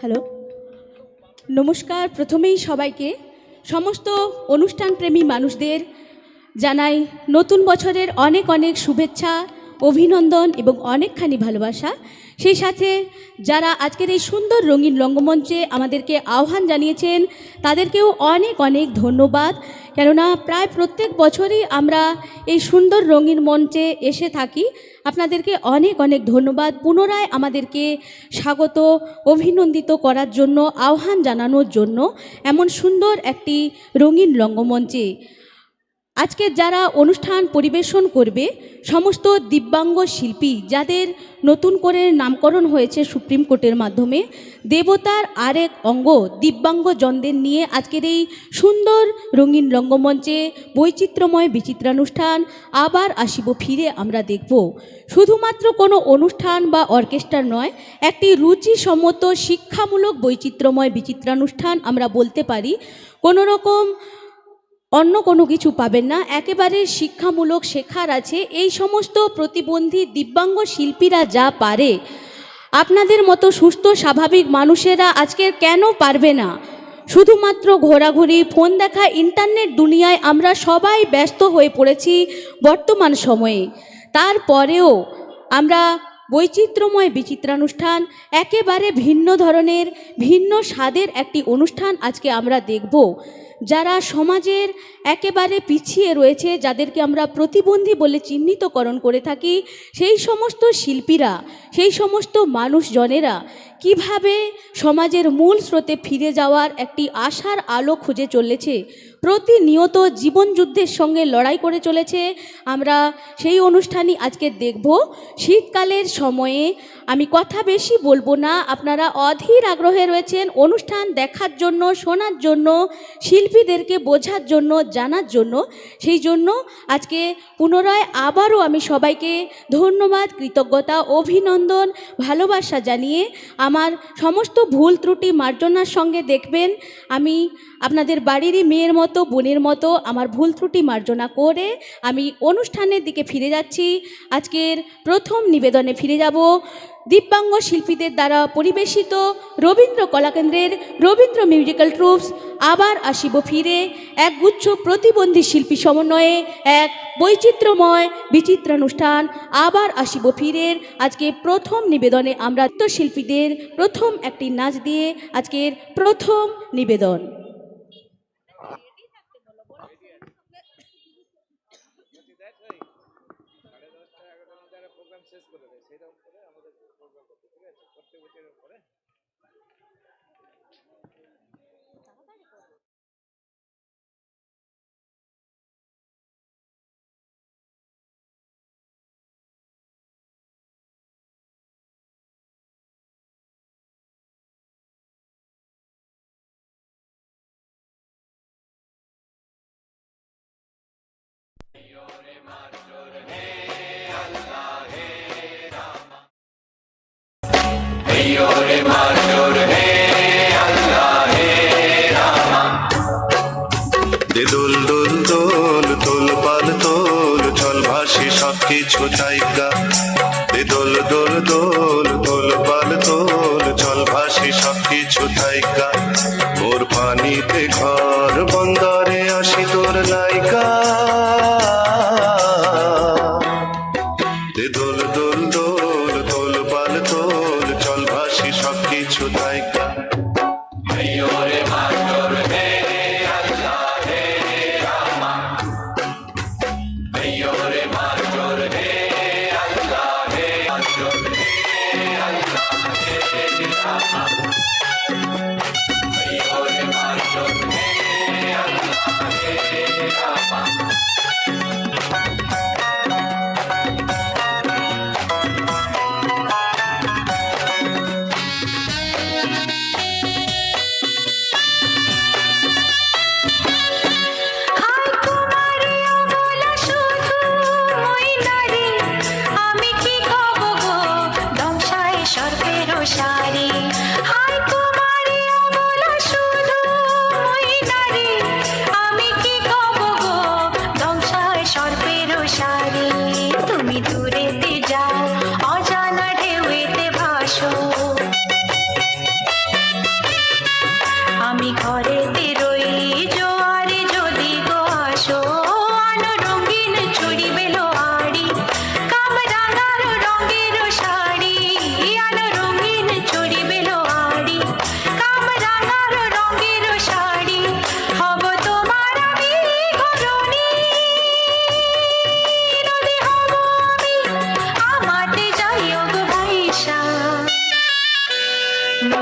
Hello. নমস্কার, প্রথমেই সবাইকে। সমস্ত অনুষ্ঠান প্রেমী মানুষদের জানাই নতুন বছরের অনেক অনেক শুভেচ্ছা, অভিনন্দন এবং অনেকখানি ভালোবাসা। সেই সাথে যারা আজকের এই সুন্দর রঙিন রঙ্গমঞ্চে আমাদেরকে আহ্বান জানিয়েছেন, তাদেরকেও অনেক অনেক ধন্যবাদ। কেননা প্রায় প্রত্যেক বছরই আমরা এই সুন্দর রঙিন মঞ্চে এসে থাকি। আপনাদেরকে অনেক অনেক ধন্যবাদ। পুনরায় আমাদেরকে স্বাগত, অভিনন্দিত করার জন্য, আহ্বান জানানোর জন্য এমন সুন্দর একটি রঙিন রঙ্গমঞ্চে আজকে যারা অনুষ্ঠান পরিবেশন করবে, সমস্ত দিব্যাঙ্গ শিল্পী যাদের নতুন করে নামকরণ হয়েছে সুপ্রিম কোর্টের মাধ্যমে, দেবতার আরেক অঙ্গ দিব্যাঙ্গজনদের নিয়ে আজকের এই সুন্দর রঙিন রঙ্গমঞ্চে বৈচিত্র্যময় বিচিত্রানুষ্ঠান আবার আসিব, ফিরে আমরা দেখব। শুধুমাত্র কোনো অনুষ্ঠান বা অর্কেস্ট্রার নয়, একটি রুচিসম্মত শিক্ষামূলক বৈচিত্র্যময় বিচিত্রানুষ্ঠান আমরা বলতে পারি। কোনো রকম অন্য কোনো কিছু পাবেন না। একেবারে শিক্ষামূলক শেখার আছে। এই সমস্ত প্রতিবন্ধী দিব্যাঙ্গ শিল্পীরা যা পারে, আপনাদের মতো সুস্থ, স্বাভাবিক মানুষেরা আজকের কেন পারবে না? শুধুমাত্র ঘোরাঘুরি, ফোন দেখা, ইন্টারনেট দুনিয়ায় আমরা সবাই ব্যস্ত হয়ে পড়েছি বর্তমান সময়ে। তারপরেও আমরা বৈচিত্র্যময়, বিচিত্রানুষ্ঠান, একেবারে ভিন্ন ধরনের, ভিন্ন স্বাদের একটি অনুষ্ঠান আজকে আমরা দেখব। যারা সমাজের একেবারে পিছিয়ে রয়েছে, যাদেরকে আমরা প্রতিবন্ধী বলে চিহ্নিতকরণ করে থাকি, সেই সমস্ত শিল্পীরা, সেই সমস্ত মানুষজনেরা কীভাবে সমাজের মূল স্রোতে ফিরে যাওয়ার একটি আশার আলো খুঁজে চলেছে? প্রতিনিয়ত জীবনযুদ্ধের সঙ্গে লড়াই করে চলেছে। আমরা সেই অনুষ্ঠানই আজকে দেখব। শীতকালের সময়ে আমি কথা বেশি বলব না। আপনারা অধীর আগ্রহে রয়েছেন অনুষ্ঠান দেখার জন্য, শোনার জন্য, শিল্পীদেরকে বোঝার জন্য, জানার জন্য। সেই জন্য আজকে পুনরায় আবারও আমি সবাইকে ধন্যবাদ, কৃতজ্ঞতা, অভিনন্দন, ভালোবাসা জানিয়ে আমার সমস্ত ভুল ত্রুটি মার্জনার সঙ্গে দেখবেন। আমি আপনাদের বাড়িরই মেয়ের মতো, বোনের মতো আমার ভুল ত্রুটি মার্জনা করে আমি অনুষ্ঠানের দিকে ফিরে যাচ্ছি। আজকের প্রথম নিবেদনে ফিরে যাব। দিব্যাঙ্গ শিল্পীদের দ্বারা পরিবেশিত রবীন্দ্র কলাকেন্দ্রের রবীন্দ্র মিউজিক্যাল ট্রুপস আবার আসিব ফিরে। এক গুচ্ছ প্রতিবন্ধী শিল্পী সমন্বয়ে এক বৈচিত্র্যময়, বিচিত্রানুষ্ঠান আবার আসিব ফিরের। আজকে প্রথম নিবেদনে আমরা শিল্পীদের প্রথম একটি নাচ দিয়ে আজকের প্রথম নিবেদন। って置いてるのかね。Signore maggiore দোল দোল দোল তোল পাল তোল চল ভাসি সব কিছু everybody.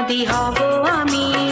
যদি হব আমি।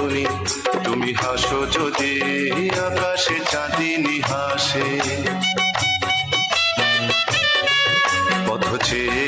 তুমি তুমি হাসো যদি আকাশে চাঁদি নিহাসে। পথ চেয়ে